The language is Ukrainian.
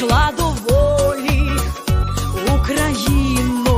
йшла до волі Україна.